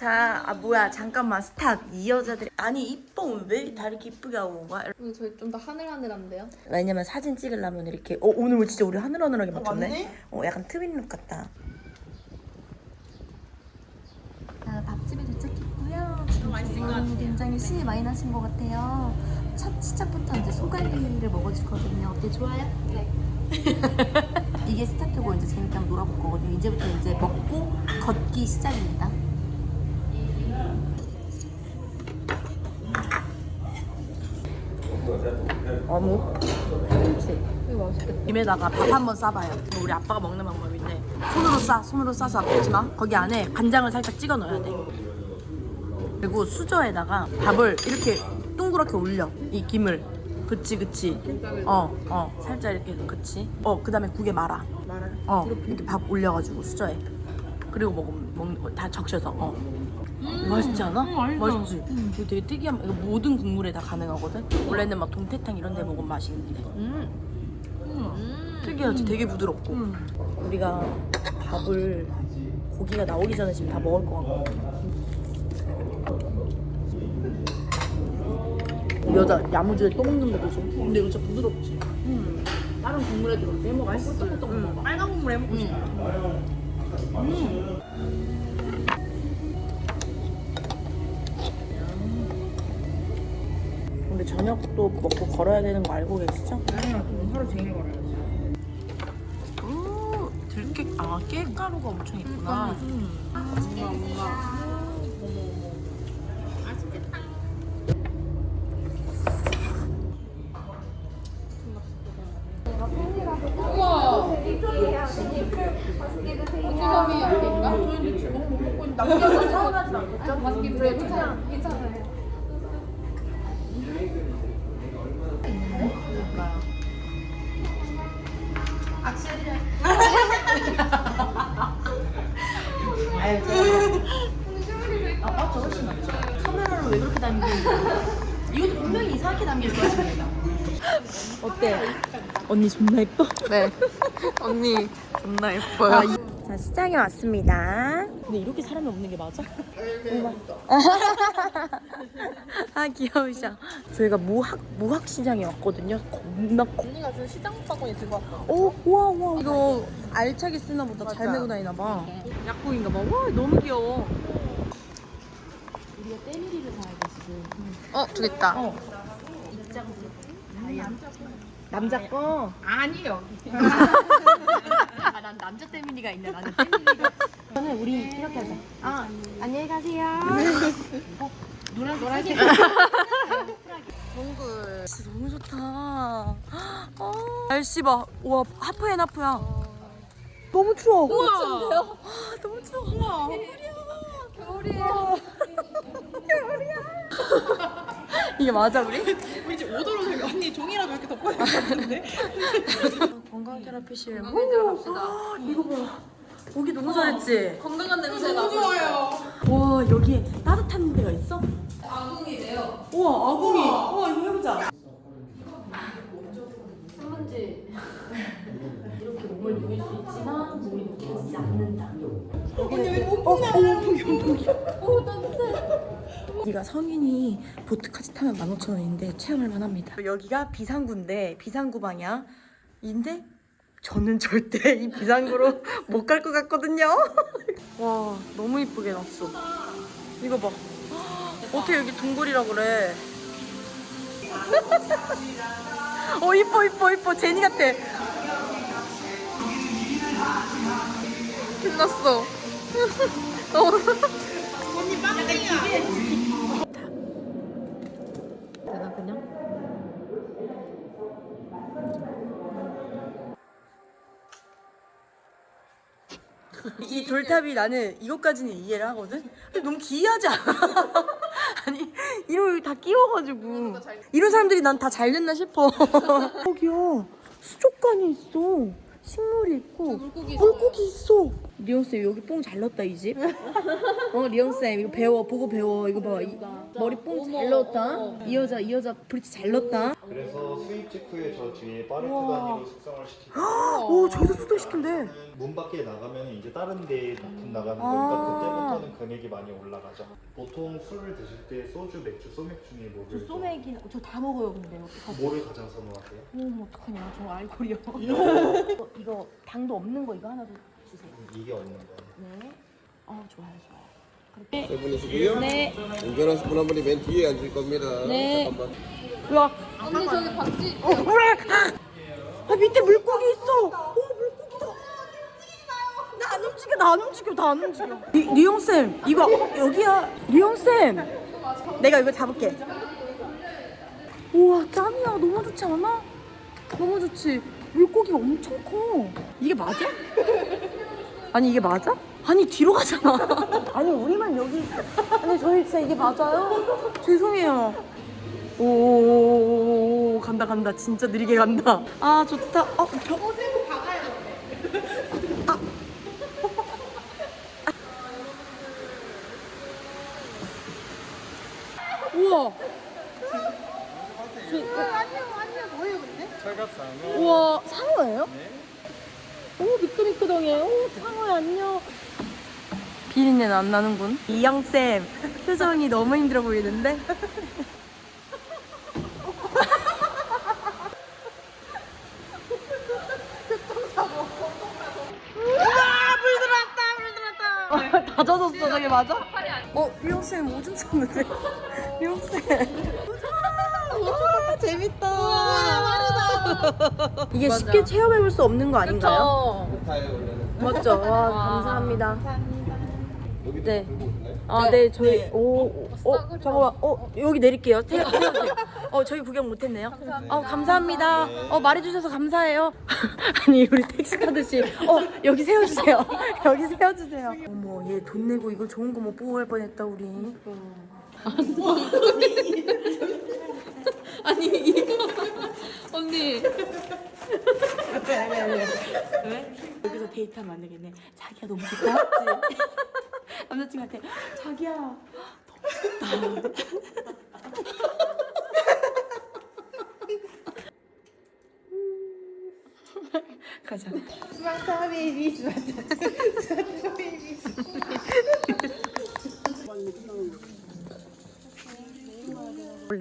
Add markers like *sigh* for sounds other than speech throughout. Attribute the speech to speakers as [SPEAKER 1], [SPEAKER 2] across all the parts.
[SPEAKER 1] 자, 아 뭐야 잠깐만 스탑 이 여자들 아니 이뻐 왜다 이렇게 이쁘게 하고 온 거야?
[SPEAKER 2] 오늘 저희 좀 더 하늘하늘한데요?
[SPEAKER 1] 왜냐면 사진 찍으려면 이렇게 어 오늘 진짜 우리 하늘하늘하게 맞췄네.
[SPEAKER 3] 맞네?
[SPEAKER 1] 어 약간 트윈룩 같다.
[SPEAKER 4] 아, 밥집에 도착했고요. 지금 굉장히 신이 많이 나신 것 같아요. 첫 시작부터 이제 소갈비를 먹어주거든요. 어때 좋아요? 네. *laughs* 이게 스타트고 이제 재밌게 한번 놀아볼 거거든요. 이제부터 이제 먹고 걷기 시작입니다.
[SPEAKER 1] 어묵
[SPEAKER 2] 이거 맛있겠다.
[SPEAKER 1] 김에다가 밥 한번 싸봐요. 우리 아빠가 먹는 방법인데 손으로 싸 손으로 싸서 마. 거기 안에 간장을 살짝 찍어 넣어야 돼. 그리고 수저에다가 밥을 이렇게 동그랗게 올려 이 김을. 그치 그치. 어어 살짝 이렇게 그치. 어 그다음에 국에 말아.
[SPEAKER 3] 말아요?
[SPEAKER 1] 어 이렇게 밥 올려가지고 수저에 그리고 먹으면 먹는 거 다 적셔서 어 맛있지 않아? 맛있지. 이거 되게 특이한 이거 모든 국물에 다 가능하거든. 원래는 막 동태탕 이런 데 먹으면 맛있는데. 특이하지. 되게 부드럽고. 우리가 밥을 고기가 나오기 전에 지금 다 먹을 것 같고. 이 여자 야무지게 또 먹는 것도 좀. 근데 이거 진짜 부드럽지. 다른 국물에 들어. 해먹어. 맛있어. 음. 빨간 국물에 해먹고 싶어. 근 저녁도 먹고 걸어야 되는 거 알고 계시죠?
[SPEAKER 3] 당연하죠. 하루 종일 걸어야지.
[SPEAKER 1] 오, 들깨, 아, 깻가루가 엄청 있구나.
[SPEAKER 2] 우와! 어찌감이 아닌가?
[SPEAKER 1] 저희는 지금 너무 못 먹고 있는데 남자가 서운하진 않겠죠?
[SPEAKER 2] 맛있게 드세요. 괜찮아요. 괜찮아요.
[SPEAKER 1] 아유, 제가. 아, 맞죠. 훨씬 낫죠. 카메라를 왜 그렇게 담기는 거야? 이것도 분명히 이상하게 담길 것입니다. 어때? 언니 존나 예뻐?
[SPEAKER 2] 네. 언니, 존나 예뻐요.
[SPEAKER 1] 아, 이- 자, 시장에 왔습니다. 근데 이렇게 사람이 없는 게 맞아? *laughs* 아, 귀여우셔. 저희가 무학, 무학시장에 왔거든요. 겁나 커.
[SPEAKER 2] 언니가 준 시장 바구니 들고 왔어.
[SPEAKER 1] 오, 우와, 우와. 이거 알차게 쓰나 보다. 잘
[SPEAKER 2] 맞아.
[SPEAKER 1] 메고 다니나 봐. 약국인가 봐. 와, 너무 귀여워. 우리가 때밀이를 사야겠어.
[SPEAKER 2] 어, 저기 있다.
[SPEAKER 1] 어. 남자 거?
[SPEAKER 3] 아니요. *laughs* *laughs*
[SPEAKER 1] 아, 난 남자 때밀이가 있네. 나는. 저는 우리 이렇게 하자.
[SPEAKER 4] 아, 안녕히 가세요.
[SPEAKER 1] 노란색. 노란색. *laughs*
[SPEAKER 2] 동굴.
[SPEAKER 1] 진짜 너무 좋다. 어, 날씨 봐. 우와, 하프 앤 하프야. 너무 추워. 너무 추운데요? 아, *gasps* 너무 추워. 우와. 겨울이야. *laughs* 겨울이야. *laughs* 이게 맞아, 우리? *laughs*
[SPEAKER 3] 우리 지금 5도로 저기 언니 종이라도 이렇게 덮어야 되는데. *laughs*
[SPEAKER 1] 건강 테라피실.
[SPEAKER 2] 건강 들어갑시다.
[SPEAKER 1] 아, 이거 봐. 오기 너무 잘했지?
[SPEAKER 2] 건강한 냄새가.
[SPEAKER 3] 너무 좋아요.
[SPEAKER 1] 와, 여기에 따뜻한 데가 있어?
[SPEAKER 2] 아궁이래요.
[SPEAKER 1] 우와, 아궁이. 우와, 이거 해보자.
[SPEAKER 2] 한문지. *laughs*
[SPEAKER 1] 이렇게 몸을 녹일 수 있지만 몸이 녹여지지 않는다.
[SPEAKER 3] 언니 왜 몸통 나와?
[SPEAKER 1] 네가 성인이 보트까지 타면 15,000원인데 체험할 만합니다. 여기가 비상구인데 비상구 방향. 인데 저는 절대 이 비상구로 *laughs* 못 갈 것 같거든요. *laughs* 와 너무 이쁘게 놨어. 이거 봐. *gasps* 어떻게 여기 동굴이라 그래? *laughs* 어 이뻐 이뻐 이뻐 제니 같아.
[SPEAKER 2] 끝났어.
[SPEAKER 3] 언니 빵이야.
[SPEAKER 1] 내가 그냥 이 돌탑이 나는 이것까지는 이해를 하거든? 근데 너무 기이하지 않아? *laughs* 아니 이런 다 끼워가지고. 이런 사람들이 난 다 잘 됐나 싶어. *laughs* 여기야 수족관이 있어. 식물이 있고.
[SPEAKER 2] 물고기
[SPEAKER 1] 물고기 있어 리온쌤 여기 뽕 잘 넣었다 이 집. *laughs* 어 리온쌤 이거 배워 보고 배워 이거 봐 이, 머리 뽕 잘 넣었다. 이 여자 이 여자 브릿지 잘 넣었다
[SPEAKER 5] 그래서 수입 직후에 저 뒤에 파레트. 단위로 숙성을 시키고 *gasps*
[SPEAKER 1] 오 저기서 수도시킨대.
[SPEAKER 5] 문 밖에 나가면 이제 다른 데에 나가는
[SPEAKER 1] 아.
[SPEAKER 5] 거니까 그때부터는 금액이 많이 올라가죠. 보통 술을 드실 때 소주, 맥주, 소맥 중에
[SPEAKER 1] 저
[SPEAKER 5] 뭐를 좀-
[SPEAKER 1] 소맥이 저 다 먹어요 근데 어떡하지?
[SPEAKER 5] 뭐를 가장 선호하세요?
[SPEAKER 1] 어 어떡하냐 저 알코올이요. 이거, *laughs* 이거 당도 없는 거 이거 하나 더 주세요.
[SPEAKER 5] 이게 없는 거예요.
[SPEAKER 1] 네. 어 좋아요 좋아요.
[SPEAKER 6] 세 분이시고요.
[SPEAKER 1] 네.
[SPEAKER 6] 운전하실 분한 분이 맨 뒤에 앉을 겁니다.
[SPEAKER 1] 네.
[SPEAKER 6] 잠깐만.
[SPEAKER 1] 으악.
[SPEAKER 2] 언니 저기 박지.
[SPEAKER 1] 어, 으악. 아 밑에 물고기 있어. 오 물고기다. 나 안 움직여 나 안 움직여 나 안 움직여. 리, 리용 쌤 이거 여기야 리용 쌤. 내가 이거 잡을게. 우와 짱이야 너무 좋지 않아? 너무 좋지. 물고기가 엄청 커. 이게 맞아? 아니 이게 맞아? 아니 뒤로 가잖아. 아니 우리만 여기. 아니 저희 진짜 이게 맞아요? 죄송해요. 오 간다 간다 진짜 느리게 간다. 아 좋다. 어 저. 아. 우와. 우와 상어예요? 오 미끄미끄덩해. 오 상어야 안녕. 비린내는 안 나는군. 이영 쌤 표정이 너무 힘들어 보이는데. *laughs* 다 젖었어 저게 맞아? 어 리용 쌤 오줌 쌌는데 리용 쌤. 와 재밌다. 이게 쉽게 체험해볼 수 없는 거
[SPEAKER 6] 아닌가요? 원래는.
[SPEAKER 1] 맞죠? 와 감사합니다.
[SPEAKER 6] 여기
[SPEAKER 1] 네.
[SPEAKER 6] 들고 있나요?
[SPEAKER 1] 아, 네, 저희 오, 어, 잠깐만, 어, 여기 내릴게요. 태, 태워주세요. *laughs* 어, 저희 구경 못했네요. 어, 감사합니다. 어, 말해주셔서 감사해요. *laughs* 아니, 우리 택시 타듯이, 어, 여기 세워주세요. *laughs* 여기 세워주세요. 어머, 얘 돈 내고 이거 좋은 거 못 보고 갈 뻔했다, 우리.
[SPEAKER 2] 아니 이거 *laughs* 언니.
[SPEAKER 1] 여기서 데이트하면 안 되겠네. 자기야 너무 좋다. 맞지? *laughs* 남자친구한테 자기야 너무 좋다. *laughs* 가자. 원래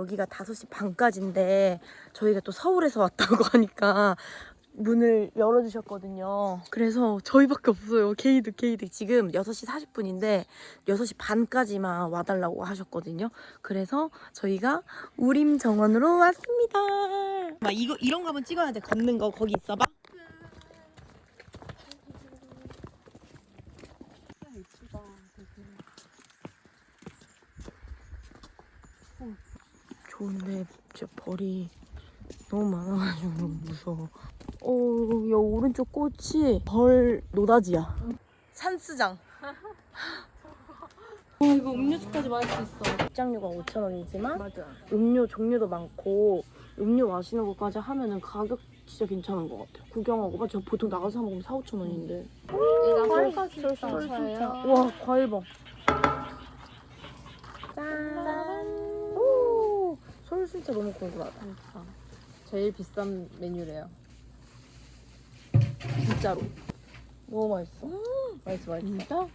[SPEAKER 1] 여기가 5시 반까지인데 저희가 또 서울에서 왔다고 *laughs* 하니까 문을 열어주셨거든요. 그래서 저희밖에 없어요. 게이드 게이드 지금 6시 40분인데 6시 반까지만 와달라고 하셨거든요. 그래서 저희가 우림 정원으로 왔습니다. 막 이거 이런 거 한번 찍어야 돼. 걷는 거 거기 있어봐. 좋은데 진짜 벌이 너무 많아가지고 무서워. 어, 야 오른쪽 꽃이 벌 노다지야. 산스장. 와 이거 음료수까지 마실 수 있어. 입장료가 5천 원이지만 음료 종류도 많고 음료 마시는 것까지 하면은 가격 진짜 괜찮은 것 같아요. 구경하고 막 저 보통 나가서 사 먹으면 4, 5천 원인데.
[SPEAKER 2] 이거
[SPEAKER 1] 쏠쏠 진짜. 와 과일 봐. 진짜 너무 궁금하다.
[SPEAKER 2] 제일 비싼 메뉴래요.
[SPEAKER 1] 진짜로. 너무 맛있어. 맛있어, 맛있어.
[SPEAKER 2] 진짜?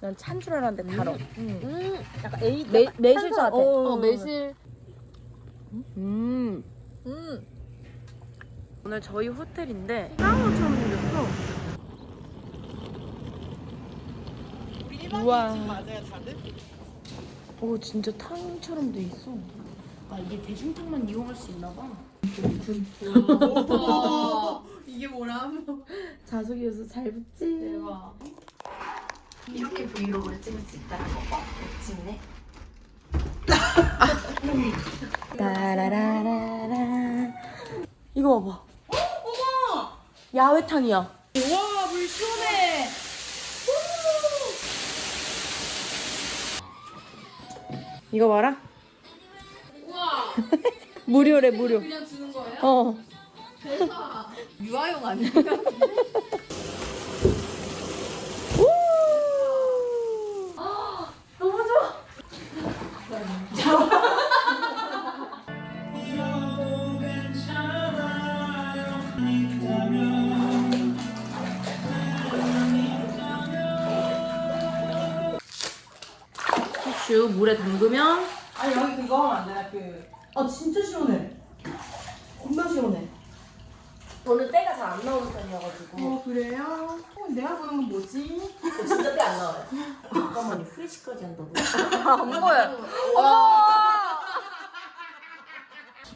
[SPEAKER 1] 난 찬 줄 알았는데 달어.
[SPEAKER 2] 음.
[SPEAKER 1] 약간 에이, 매, 매실차 같아.
[SPEAKER 2] 어 매실.
[SPEAKER 1] 음.
[SPEAKER 2] 음.
[SPEAKER 1] 오늘 저희 호텔인데 사우나처럼 생겼어. 우와. 오 진짜 탕처럼 돼 있어. 아 이게 대중탕만 이용할 수 있나 봐. *laughs*
[SPEAKER 3] 이게 뭐람?
[SPEAKER 1] 자석이 요소 잘 붙지.
[SPEAKER 2] 대박.
[SPEAKER 4] 이렇게 브이로그를 찍을 수 있다는 거. 어, 멋지네.
[SPEAKER 1] 따라라라라. 이거 봐봐. 어머! 야외탕이야.
[SPEAKER 3] 와, 물 시원해.
[SPEAKER 1] 이거 봐라.
[SPEAKER 2] 우와. *laughs*
[SPEAKER 1] 무료래 무료.
[SPEAKER 2] 그냥 주는 거예요?
[SPEAKER 1] 어.
[SPEAKER 2] 대박. 유아용 아니에 *laughs*
[SPEAKER 1] 후추 물에 담그면
[SPEAKER 3] 아니 여기 그거 하면 안 되나 그
[SPEAKER 1] 아 진짜 시원해. 겁나 시원해. 저는 때가 잘 안 나오는 편이어가지고
[SPEAKER 3] 어 그래요? 어, 내가 보는 건 뭐지?
[SPEAKER 1] 진짜 때 안 나와요. 잠깐만요. 프레시까지 한다고?
[SPEAKER 2] 안 보여.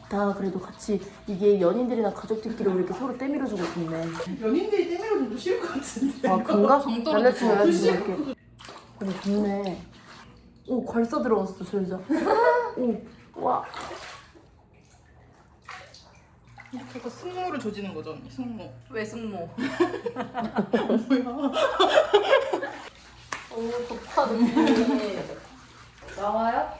[SPEAKER 1] 다 그래도 같이 이게 연인들이나 가족들끼리 이렇게 서로 때밀어주고 있네.
[SPEAKER 3] 연인들이 때밀어도 싫을 것 같은데
[SPEAKER 1] 아 그런가?
[SPEAKER 2] 정도로
[SPEAKER 1] 남자친구 여자친구 이렇게. 근데 좋네. 오 괄사 들어갔어 저 여자. 오 와.
[SPEAKER 3] 그거 승모를 조지는 거죠 언니 승모
[SPEAKER 2] 왜 승모? *laughs*
[SPEAKER 1] 오 좋다 느낌이. 나와요?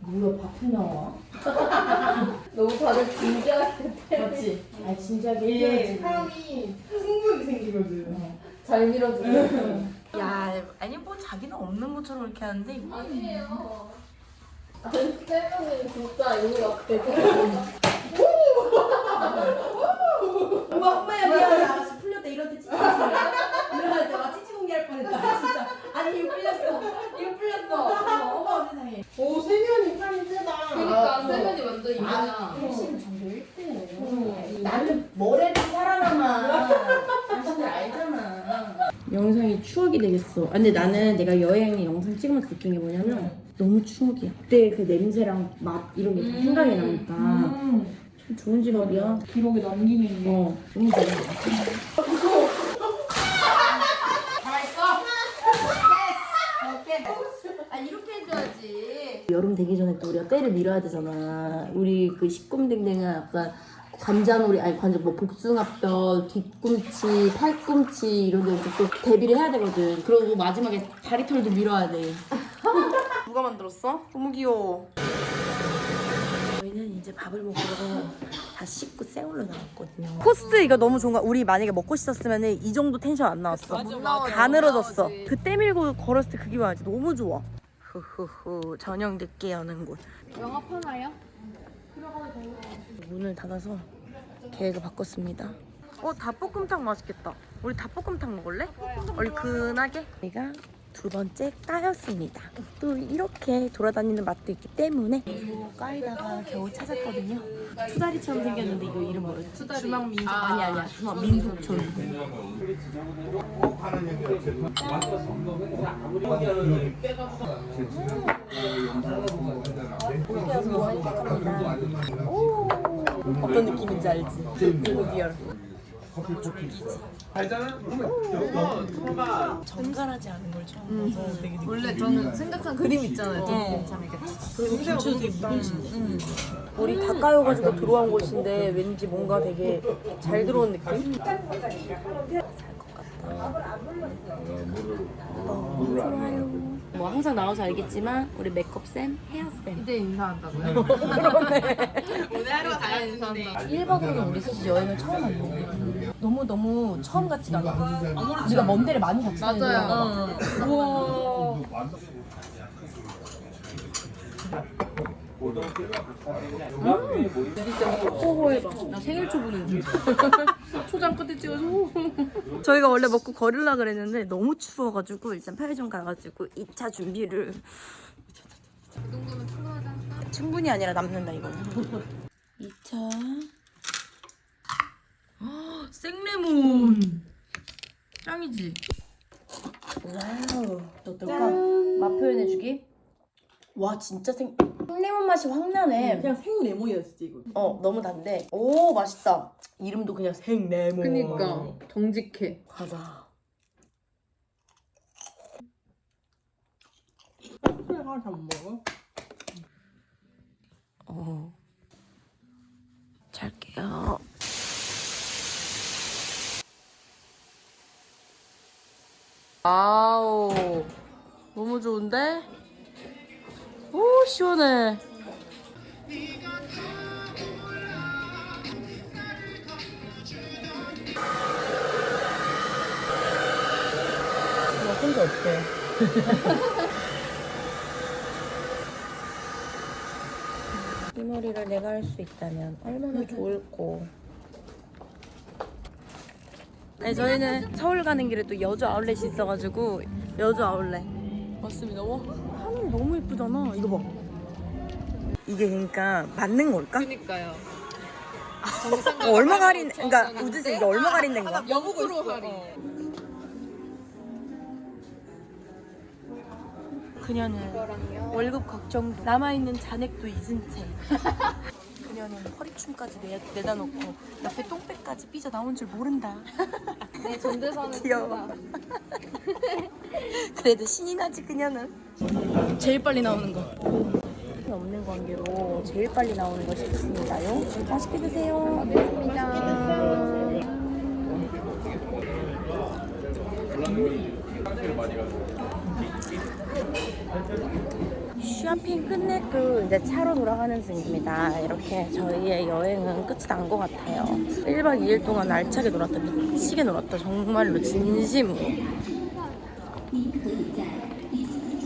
[SPEAKER 1] 뭐야 밥이 나와? *laughs*
[SPEAKER 2] 너무 다들 진지하게
[SPEAKER 1] 맞지? 아 진지하게
[SPEAKER 3] 이게. 사람이 승부욕이 생기거든
[SPEAKER 2] 잘 밀어주네. *laughs*
[SPEAKER 1] 야 아니 뭐 자기는 없는 것처럼 이렇게 하는데
[SPEAKER 2] 아니에요. 아니 세명이 진짜 이유가 되게
[SPEAKER 1] 엄마 엄마야 미안해 아 풀렸다 이럴 때 찌찌 일어날 때막 찌찌 공개할 뻔했다 진짜 아니 이거 풀렸어 이거 풀렸어 어머 세상에
[SPEAKER 3] 오 세면이 팔이 세다
[SPEAKER 2] 그러니까 세면이 완전 이거야.
[SPEAKER 1] 나는 뭐래도 살아남아 당신들 알잖아 추억이 되겠어. 아, 근데 나는 내가 여행 영상 찍으면서 느낀 게 뭐냐면 너무 추억이야. 그때 그 냄새랑 맛 이런 게다 생각이 나니까. 참 좋은 직업이야.
[SPEAKER 3] 기록에 남기는 게.
[SPEAKER 1] 어 너무 좋아.
[SPEAKER 2] 아 이렇게 해줘야지.
[SPEAKER 1] 여름 되기 전에 또 우리가 때를 밀어야 되잖아. 우리 그 시꿈댕댕은 약간 관자놀이 아니 관자 뭐 복숭아뼈, 뒤꿈치, 팔꿈치 이런 데또 대비를 해야 되거든. 그리고 마지막에 다리털도 밀어야 돼. *laughs* 누가 만들었어? 너무 귀여워. 저희는 이제 밥을 먹으러 다 씻고 세울러 나왔거든요. 코스 이거 너무 좋은 거야. 우리 만약에 먹고 씻었으면 이 정도 텐션 안 나왔어. 다 늘어졌어. 그때 밀고 걸었을 때 그게 와야지. 너무 좋아. 후후후 저녁 늦게 여는 곳.
[SPEAKER 2] 영업하나요?
[SPEAKER 1] 문을 닫아서 계획을 바꿨습니다. 어 닭볶음탕 맛있겠다. 우리 닭볶음탕 먹을래? 얼큰하게. 우리가 두 번째 까였습니다. 또 이렇게 돌아다니는 맛도 있기 때문에 까이다가 겨우 찾았거든요. 투다리처럼 생겼는데 이거 이름 뭐였지? 주망민속 아니 아니야 주망민속촌. 오 어떤 느낌인지 알지? 리얼. 정갈하지 않은 걸 처음 봐서 되게
[SPEAKER 2] 원래 저는 생각한 그림 있잖아요. 좀참 이렇게
[SPEAKER 1] 그리고 김치도 되게 묵은진데 우리 다 까여가지고 들어온 곳인데 왠지 뭔가 되게 잘 들어온 느낌? 살것 같다 너무 좋아요 뭐 항상 나와서 알겠지만 우리 메이크업 쌤, 헤어 쌤.
[SPEAKER 2] 이제 인사한다고요? *laughs*
[SPEAKER 3] 오늘 하루가
[SPEAKER 2] 다잘 인사한다.
[SPEAKER 1] 1박으로는 우리 셋이 여행을 처음 왔네. 너무 너무 처음 같지도 않고 우리가 먼 데를 많이 갔지
[SPEAKER 2] 맞아요.
[SPEAKER 1] 우와 호호해봐. 나 생일 초 보는 줄. 초장 끝에 찍어서 호호. *laughs* 저희가 원래 먹고 걸으려 그랬는데 너무 추워가지고 일단 편의점 가가지고 2차 준비를. 충분히 아니라 남는다 이거는. 2차. 아, 생레몬. 짱이지. 와우. 어떨까? 맛 표현해주기. 와 진짜 생 생레몬 맛이 확 나네.
[SPEAKER 3] 그냥 생 레몬이었지 이거.
[SPEAKER 1] 어 너무 단데. 오 맛있다. 이름도 그냥 생레몬.
[SPEAKER 2] 그니까. 정직해.
[SPEAKER 1] 가자.
[SPEAKER 3] 그래 하나 다 못 먹어.
[SPEAKER 1] 어. 잘게요. 아우 너무 좋은데 오 시원해 나 혼자 어때? 이 머리를 내가 할 수 있다면 얼마나 좋을꼬. 네, 저희는 서울 가는 길에 또 여주 아울렛이 있어가지고 여주 아울렛 왔습니다. 와, 하늘 너무 예쁘잖아. 이거 봐. 이게 그러니까 맞는 걸까?
[SPEAKER 2] 그니까요. *laughs*
[SPEAKER 1] 어, 얼마가 할인? 그러니까 우주씨 이게 얼마가 할인된 거야?
[SPEAKER 2] 0% 할인.
[SPEAKER 1] 그녀는 월급 걱정도 남아있는 잔액도 잊은 채 *laughs* 그녀는 허리춤까지 내, 내다 놓고 옆에 똥배까지 삐져 나온 줄 모른다. *laughs*
[SPEAKER 2] 네, 전대사는
[SPEAKER 1] 귀여워. *laughs* 그래도 신이 나지 그녀는. 제일 빨리 나오는 거. 없는 관계로 제일 빨리 나오는 거 시켰습니다요. 맛있게 드세요 쇼핑 끝냈고 이제 차로 돌아가는 중입니다. 이렇게 저희의 여행은 끝이 난 것 같아요. 1박 2일 동안 알차게 놀았다. 미치게 놀았다. 정말로 진심으로.